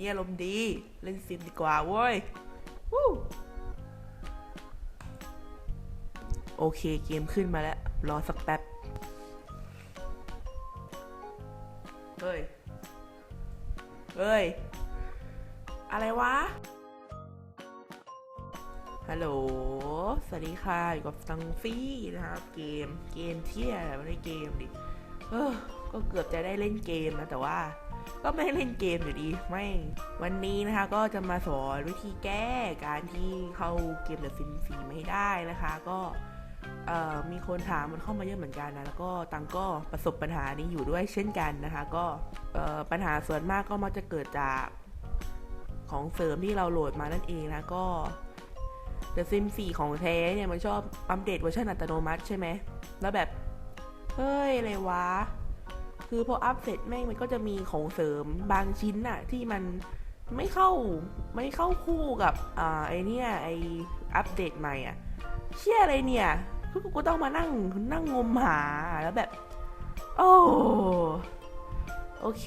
นี่อารมณ์ดี เล่นซิมดีกว่าเว้ยวู้โอเคเกมขึ้นมาแล้ว รอสักแป๊บ เฮ้ย เฮ้ย อะไรวะ ฮัลโหล สวัสดีค่ะ อยู่กับตังฟี่นะครับ เกม เกมเที่ยอะไรไม่ได้เกมดิ เออ ก็เกือบจะได้เล่นเกมนะแต่ว่า ก็ไม่เล่นเกมอยู่ดี ไม่ วันนี้นะคะก็จะมาสอนวิธีแก้การที่เข้าเกมเดอะซิมฟีไม่ได้นะคะ ก็มีคนถามมันเข้ามาเยอะเหมือนกันนะแล้วก็ตังก็ประสบปัญหานี้อยู่ด้วยเช่นกันนะคะ ก็ปัญหาส่วนมากก็มักจะเกิดจากของเสริมที่เราโหลดมานั่นเองนะก็ The Sim 4 ของแท้เนี่ยมันชอบอัปเดตเวอร์ชันอัตโนมัติใช่ไหม แล้วแบบ เฮ้ย อะไรวะ คือพออัพเสร็จแม่งมันก็จะมีของเสริมบางชิ้นอะที่มันไม่เข้าไม่เข้าคู่กับอ่าไอเนี่ยไออัปเดตใหม่อะเชี่ยอะไรเนี่ยคือกูต้องมานั่งนั่งงมหาแล้วแบบ โอ้โอเค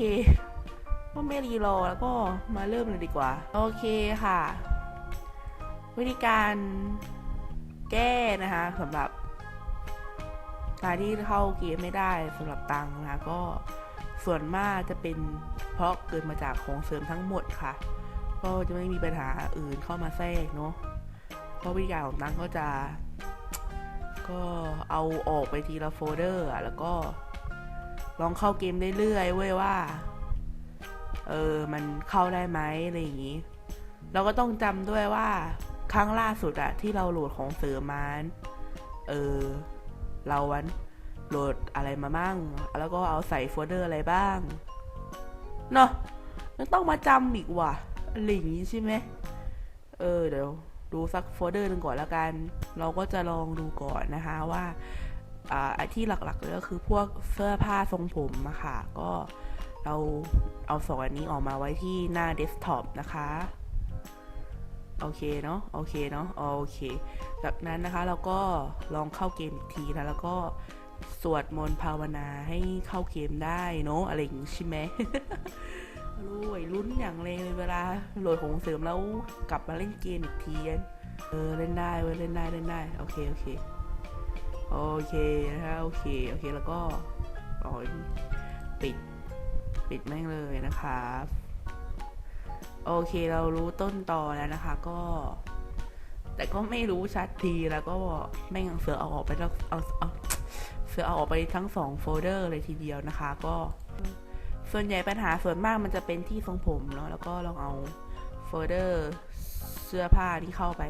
ก็ไม่รีรอแล้วก็มาเริ่มเลยดีกว่า โอเคค่ะ วิธีการแก้นะคะสำหรับ การที่เข้าเกมไม่ได้สำหรับตังนะคะก็ส่วนมากจะเป็นเพราะเกิดมาจากของเสริมทั้งหมดค่ะ ก็จะไม่มีปัญหาอื่นเข้ามาแทรกเนาะเพราะวิธีการของตังก็จะ ก็เอาออกไปทีละโฟลเดอร์อะแล้วก็ลองเข้าเกมเรื่อยๆเว้ยว่า เออ มันเข้าได้ไหมอะไรอย่างงี้ เราก็ต้องจำด้วยว่าครั้งล่าสุดอะที่เราโหลดของเสริมมาเออ เราวันโหลดอะไรมามั่งแล้วก็เอาใส่โฟลเดอร์อะไรบ้าง เนาะยังต้องมาจำอีกว่ะอะไรอย่างงี้ใช่ไหม เออเดี๋ยวดูสักโฟลเดอร์หนึ่งก่อนแล้วกัน เราก็จะลองดูก่อนนะคะว่าอ่าที่หลักๆเลยก็คือพวกเสื้อผ้าทรงผมอะค่ะ ก็เราเอาสองอันนี้ออกมาไว้ที่หน้าเดสก์ท็อปนะคะ โอเคเนาะโอเคเนาะโอเคจากนั้นนะคะเราก็ลองเข้าเกมอีกทีนะแล้วก็สวดมนต์ภาวนาให้เข้าเกมได้เนาะอะไรอย่างงี้ใช่ไหมรู้ไว้ลุ้นอย่างเลยเวลาโหลดของเสริมแล้วกลับมาเล่นเกมอีกทีเออเล่นได้เว้ยเล่นได้เล่นได้โอเคโอเคโอเคนะคะโอเคโอเคแล้วก็อ๋อปิดปิดแม่งเลยนะครับ โอเคเรารู้ต้นตอแล้วนะคะก็ แต่ก็ไม่รู้ชัดทีแล้วก็แม่งเสือเอาออกไปแล้วเอาเอาเสือเอาออกไปทั้งสองโฟลเดอร์เลยทีเดียวนะคะ ก็ ส่วนใหญ่ปัญหาส่วนมากมันจะเป็นที่ทรงผมเนาะแล้วก็ลองเอาโฟลเดอร์เสื้อผ้าที่เข้าไป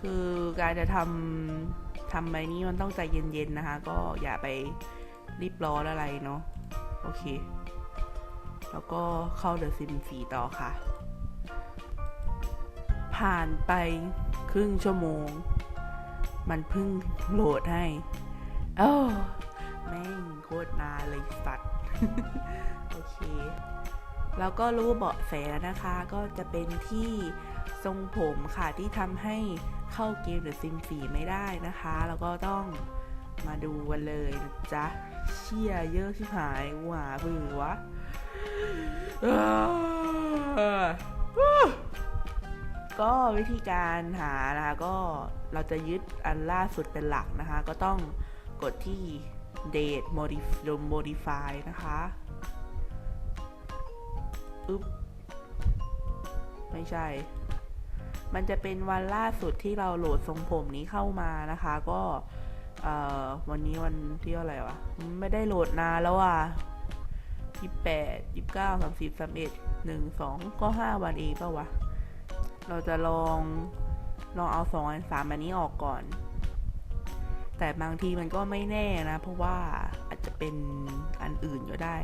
คือการจะทำทำไปนี้มันต้องใจเย็นๆนะคะ ก็อย่าไปรีบร้อนอะไรเนาะโอเค แล้วก็เข้าเดอะซิมสีต่อค่ะ ผ่านไปครึ่งชั่วโมง มันเพิ่งโหลดให้เออแม่งโคตรนานเลยสัตว์ โอเค แล้วก็รู้เบาะแสแล้วนะคะ ก็จะเป็นที่ทรงผมค่ะที่ทำให้เข้าเกมหรือซิมสีไม่ได้นะคะ แล้วก็ต้องมาดูกันเลยนะจ๊ะ เชี่ยเยอะชิบหายหว่าเบื่อวะ ก็วิธีการหานะคะก็เราจะยึดอันล่าสุดเป็นหลักนะคะ ก็ต้องกดที่ date modif- modify นะคะอึ๊บไม่ใช่ มันจะเป็นวันล่าสุดที่เราโหลดทรงผมนี้เข้ามานะคะ ก็วันนี้วันที่อะไรวะ ไม่ได้โหลดนานแล้วอะ ยี่แปดยี่เก้าสามสิบสามเอ็ดหนึ่งสองก็ห้าวันเองเปล่าวะ เราจะลองลองเอาสองอันสามอันนี้ออกก่อน แต่บางทีมันก็ไม่แน่นะ เพราะว่าอาจจะเป็นอันอื่นก็ได้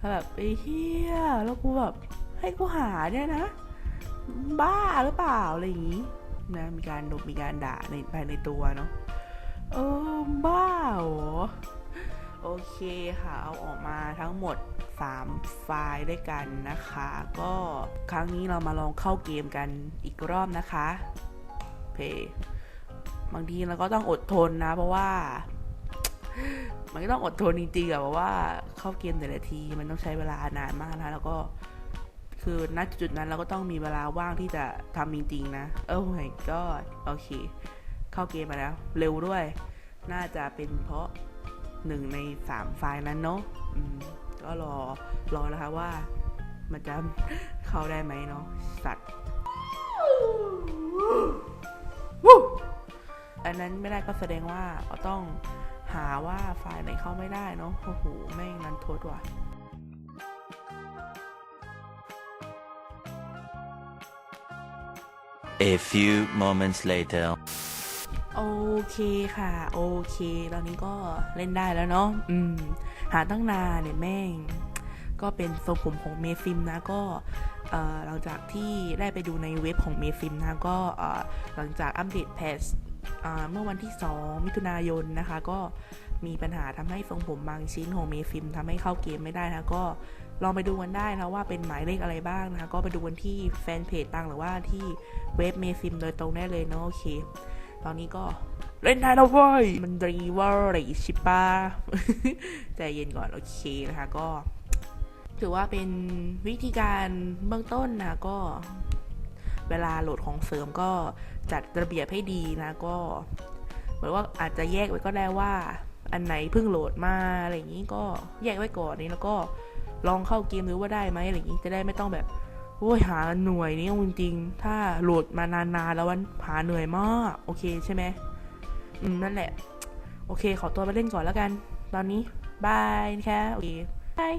ถ้าแบบไอ้เฮียแล้วกูแบบให้กูหาเนี่ยนะ บ้าหรือเปล่าอะไรอย่างนี้นะมีการดมีการด่าในภายในตัวเนาะเออบ้าเหรอโอเคค่ะ เอาออกมาทั้งหมด 3 ไฟล์ด้วยกันนะคะ ก็ครั้งนี้เรามาลองเข้าเกมกันอีกรอบนะคะเพบางทีเราก็ต้องอดทนนะ เพราะว่า มันก็ต้องอดทนจริงๆอะเพราะว่าเข้าเกมแต่ละทีมันต้องใช้เวลานานมากนะแล้วก็คือณจุดนั้นเราก็ต้องมีเวลาว่างที่จะทำจริงๆนะ โอ้ my god โอเค เข้าเกมมาแล้ว เร็วด้วย น่าจะเป็นเพราะหนึ่งในสามไฟล์นั้นเนาะ ก็รอรอนะคะว่า มันจะเข้าได้ไหมเนาะสัตว์วู้อันนั้นไม่ได้ก็แสดงว่าเราต้องหาว่าไฟล์ไหนเข้าไม่ได้เนาะโอ้โหแม่งนันโทษว่ะ A few moments later. โอเคค่ะ โอเค ตอนนี้ก็เล่นได้แล้วเนาะ อืม หาตั้งนานเนี่ยแม่ง ก็เป็นทรงผมของเมฟิมนะก็หลังจากที่ได้ไปดูในเว็บของเมฟิมนะก็หลังจากอัปเดตแพทเมื่อวันที่ 2 มิถุนายนนะคะ ก็มีปัญหาทำให้ทรงผมบางชิ้นของเมฟิมทำให้เข้าเกมไม่ได้นะก็ลองไปดูกันได้นะว่าเป็นหมายเลขอะไรบ้างนะคะ ก็ไปดูกันที่แฟนเพจต่างหรือว่าที่เว็บเมฟิมโดยตรงได้เลยเนาะโอเค ตอนนี้ก็ เล่นได้แล้วเว้ย มันรีวอร์เลยชิปาใจเย็นก่อน โอเคนะคะก็ ถือว่าเป็นวิธีการเบื้องต้นนะก็ เวลาโหลดของเสริมก็จัดระเบียบให้ดีนะก็ เหมือนว่าอาจจะแยกไว้ก็ได้ว่า อันไหนเพิ่งโหลดมาอะไรอย่างนี้ก็แยกไว้ก่อนนี้แล้วก็ลองเข้าเกมดูว่าได้ไหมอะไรอย่างนี้จะได้ไม่ต้องแบบโอ้ยหาหน่วยนี่จริงๆถ้าโหลดมานานๆแล้ววันหาเหนื่อยมาก โอเคใช่ไหม อืมนั่นแหละ โอเค ขอตัวไปเล่นก่อนแล้วกัน ตอนนี้ บายนะคะโอเคบาย